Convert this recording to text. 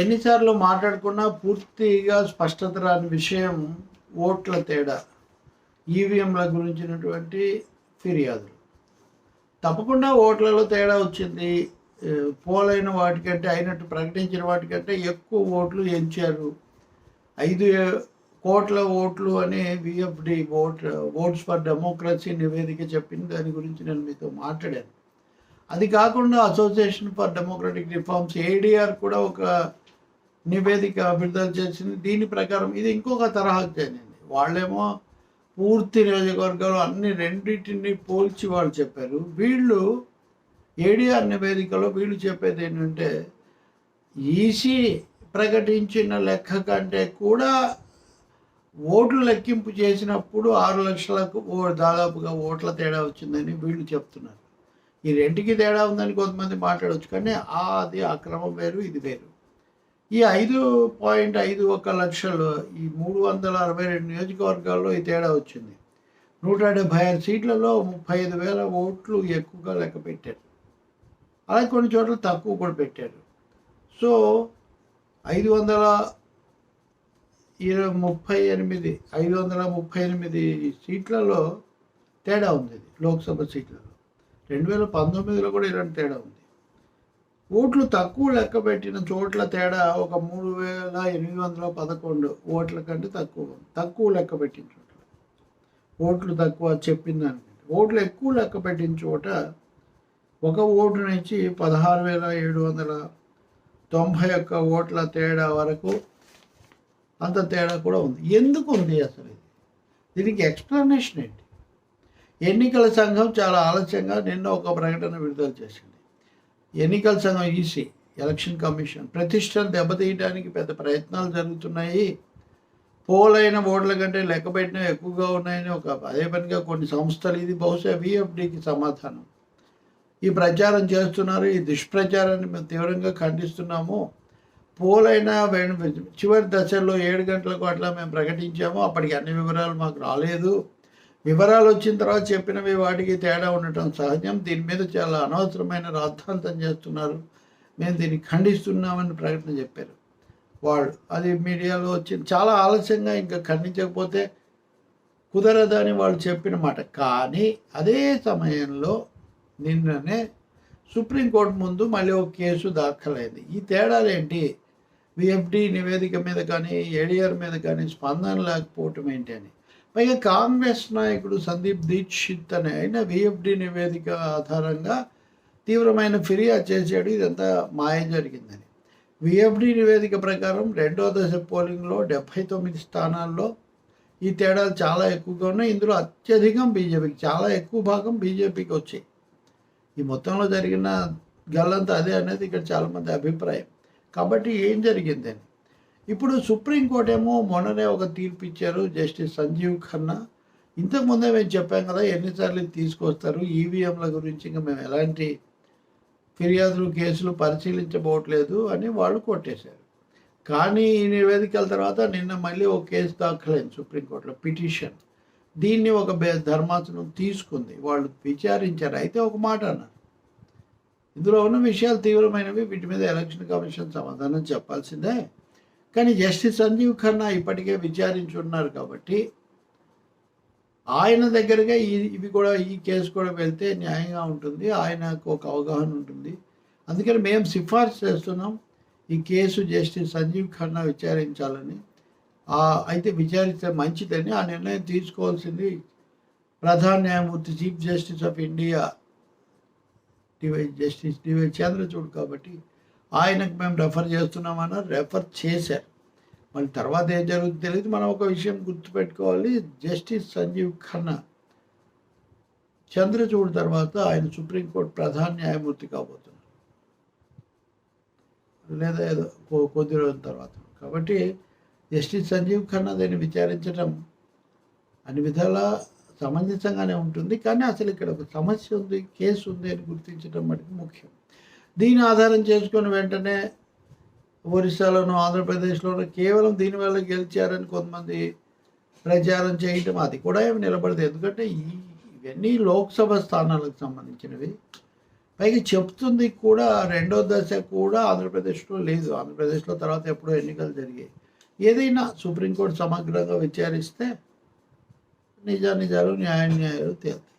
ఎన్నిసార్లు మాట్లాడుకున్నా పూర్తిగా స్పష్టత రాని విషయం ఓట్ల తేడా ఈవీఎంల గురించినటువంటి ఫిర్యాదులు. తప్పకుండా ఓట్లలో తేడా వచ్చింది. పోలైన వాటికంటే అయినట్టు ప్రకటించిన వాటికంటే ఎక్కువ ఓట్లు ఎంచారు. ఐదు కోట్ల ఓట్లు అనే VFD vote votes for democracy నివేదిక చెప్పింది దాని గురించి నేను మీతో మాట్లాడాను. అది కాకుండా association for democratic reforms ADR కూడా ఒక నివేదిక విడుదల చేసింది. దీని ప్రకారం ఇది ఇంకొక తరహాకు చెందింది వాళ్ళేమో పూర్తి నియోజకవర్గాలు అన్ని రెండింటిని పోల్చి వాళ్ళు చెప్పారు. వీళ్ళు ఏడిఆర్ నివేదికలో వీళ్ళు చెప్పేది ఏంటంటే ఈసీ ప్రకటించిన లెక్క కంటే కూడా ఓట్లు లెక్కింపు చేసినప్పుడు ఆరు లక్షలకు ఓ దాదాపుగా ఓట్ల తేడా వచ్చిందని వీళ్ళు చెప్తున్నారు. ఈ రెంటికి తేడా ఉందని కొంతమంది మాట్లాడవచ్చు కానీ అది అక్రమం వేరు ఇది వేరు. ఈ ఐదు పాయింట్ ఐదు ఒక లక్షలు ఈ మూడు వందల అరవై రెండు నియోజకవర్గాల్లో ఈ తేడా వచ్చింది. నూట డెబ్భై ఆరు సీట్లలో ముప్పై ఐదు వేల ఓట్లు ఎక్కువగా లెక్క పెట్టారు. అలాగే కొన్ని చోట్ల తక్కువ కూడా పెట్టారు. సో ఐదు వందల ఇరవై ముప్పై ఎనిమిది ఐదు వందల ముప్పై ఎనిమిది సీట్లలో తేడా ఉంది. ఇది లోక్సభ సీట్లలో రెండు వేల పంతొమ్మిదిలో కూడా ఇలాంటి తేడా ఉంది. ఓట్లు తక్కువ లెక్క పెట్టిన చోట్ల తేడా ఒక మూడు వేల ఎనిమిది వందల పదకొండు ఓట్ల కంటే తక్కువ తక్కువ లెక్క పెట్టిన చోట్ల ఓట్లు తక్కువ చెప్పిన దానికంటే ఓట్లు ఎక్కువ లెక్క పెట్టిన చోట ఒక ఓటు నుంచి పదహారు వేల ఏడు వందల తొంభై ఒక్క ఓట్ల తేడా వరకు అంత తేడా కూడా ఉంది. ఎందుకు ఉంది అసలు ఇది? దీనికి ఎక్స్ప్లెనేషన్ ఏంటి? ఎన్నికల సంఘం చాలా ఆలస్యంగా నిన్న ఒక ప్రకటన విడుదల చేసింది. ఎన్నికల సంఘం ఈసీ ఎలక్షన్ కమిషన్ ప్రతిష్టను దెబ్బతీయడానికి పెద్ద ప్రయత్నాలు జరుగుతున్నాయి. పోలైన ఓట్ల కంటే లెక్క పెట్టినవి ఎక్కువగా ఉన్నాయని ఒక అదే పనిగా కొన్ని సంస్థలు ఇది బహుశా విఎఫ్డికి సమాధానం. ఈ ప్రచారం చేస్తున్నారు ఈ దుష్ప్రచారాన్ని మేము తీవ్రంగా ఖండిస్తున్నాము. పోలైన చివరి దశల్లో ఏడు గంటలకు అట్లా మేము ప్రకటించాము. అప్పటికి అన్ని వివరాలు మాకు రాలేదు. వివరాలు వచ్చిన తర్వాత చెప్పినవి వాటికి తేడా ఉండటం సహజం. దీని మీద చాలా అనవసరమైన రాద్ధాంతం చేస్తున్నారు. మేము దీన్ని ఖండిస్తున్నామని ప్రకటన చెప్పారు. వాళ్ళు అది మీడియాలో వచ్చింది చాలా ఆలస్యంగా ఇంకా ఖండించకపోతే కుదరదని వాళ్ళు చెప్పిన మాట. కానీ అదే సమయంలో నిన్ననే సుప్రీంకోర్టు ముందు మళ్ళీ ఒక కేసు దాఖలైంది. ఈ తేడాలు ఏంటి? విఎఫ్డి నివేదిక మీద కానీ ఏడిఆర్ మీద కానీ స్పందన లేకపోవటం ఏంటి అని. పైగా కాంగ్రెస్ నాయకుడు సందీప్ దీక్షిత్ అనే ఆయన విఎఫ్డి నివేదిక ఆధారంగా తీవ్రమైన ఫిర్యాదు చేశాడు. ఇదంతా మాయ జరిగిందని. విఎఫ్డి నివేదిక ప్రకారం రెండో దశ పోలింగ్లో డెబ్భై తొమ్మిది స్థానాల్లో ఈ తేడాలు చాలా ఎక్కువగా ఉన్నాయి. ఇందులో అత్యధికం బీజేపీకి చాలా ఎక్కువ భాగం బీజేపీకి వచ్చాయి. ఈ మొత్తంలో జరిగిన గల్లంతా అదే అనేది ఇక్కడ చాలామంది అభిప్రాయం. కాబట్టి ఏం జరిగిందని? ఇప్పుడు సుప్రీంకోర్టు ఏమో మొన్ననే ఒక తీర్పు ఇచ్చారు జస్టిస్ సంజీవ్ ఖన్నా. ఇంతకుముందే మేము చెప్పాం కదా ఎన్నిసార్లు తీసుకొస్తారు ఈవీఎంల గురించి ఇంకా మేము ఎలాంటి ఫిర్యాదులు కేసులు పరిశీలించబోవట్లేదు అని వాళ్ళు కొట్టేశారు. కానీ ఈ నివేదికల తర్వాత నిన్న మళ్ళీ ఒక కేసు దాఖలైంది సుప్రీంకోర్టులో పిటిషన్. దీన్ని ఒక బే- ధర్మాసనం తీసుకుంది. వాళ్ళు విచారించారు. అయితే ఒక మాట అన్నారు. ఇందులో ఉన్న విషయాలు తీవ్రమైనవి వీటి మీద ఎలక్షన్ కమిషన్ సమాధానం చెప్పాల్సిందే. కానీ జస్టిస్ సంజీవ్ ఖన్నా ఇప్పటికే విచారించున్నారు కాబట్టి ఆయన దగ్గరగా ఇవి కూడా ఈ కేసు కూడా వెళ్తే న్యాయంగా ఉంటుంది. ఆయనకు ఒక అవగాహన ఉంటుంది. అందుకని మేము సిఫార్సు చేస్తున్నాం ఈ కేసు జస్టిస్ సంజీవ్ ఖన్నా విచారించాలని. అయితే విచారిస్తే మంచిదని ఆ నిర్ణయం తీసుకోవాల్సింది ప్రధాన న్యాయమూర్తి chief justice of India DY justice DY Chandrachud కాబట్టి ఆయనకు మేము రెఫర్ చేస్తున్నామన్నారు రెఫర్ చేశారు. మళ్ళీ తర్వాత ఏం జరుగుతుంది తెలియదు. మనం ఒక విషయం గుర్తుపెట్టుకోవాలి. జస్టిస్ సంజీవ్ ఖన్నా చంద్రచూడ్ తర్వాత ఆయన సుప్రీంకోర్టు ప్రధాన న్యాయమూర్తి కాబోతున్నారు. లేదా ఏదో కొ- కొద్ది రోజుల తర్వాత. కాబట్టి జస్టిస్ సంజీవ్ ఖన్నా దీన్ని విచారించడం అన్ని విధాలా సమంజసంగానే ఉంటుంది. కానీ అసలు ఇక్కడ ఒక సమస్య ఉంది కేసు ఉంది అని గుర్తించడం మటుకు ముఖ్యం. దీని ఆధారం చేసుకుని వెంటనే ఒరిస్సాలోను ఆంధ్రప్రదేశ్లోను కేవలం దీనివల్ల గెలిచారని కొంతమంది ప్రచారం చేయటం అది కూడా ఏమి నిలబడదు. ఎందుకంటే ఈ ఇవన్నీ లోక్సభ స్థానాలకు సంబంధించినవి. పైగా చెప్తుంది కూడా రెండో దశ కూడా ఆంధ్రప్రదేశ్లో లేదు. ఆంధ్రప్రదేశ్లో తర్వాత ఎప్పుడో ఎన్నికలు జరిగాయి. ఏదైనా సుప్రీంకోర్టు సమగ్రంగా విచారిస్తే నిజా నిజాలు న్యాయ న్యాయాలు తేలుతాయి.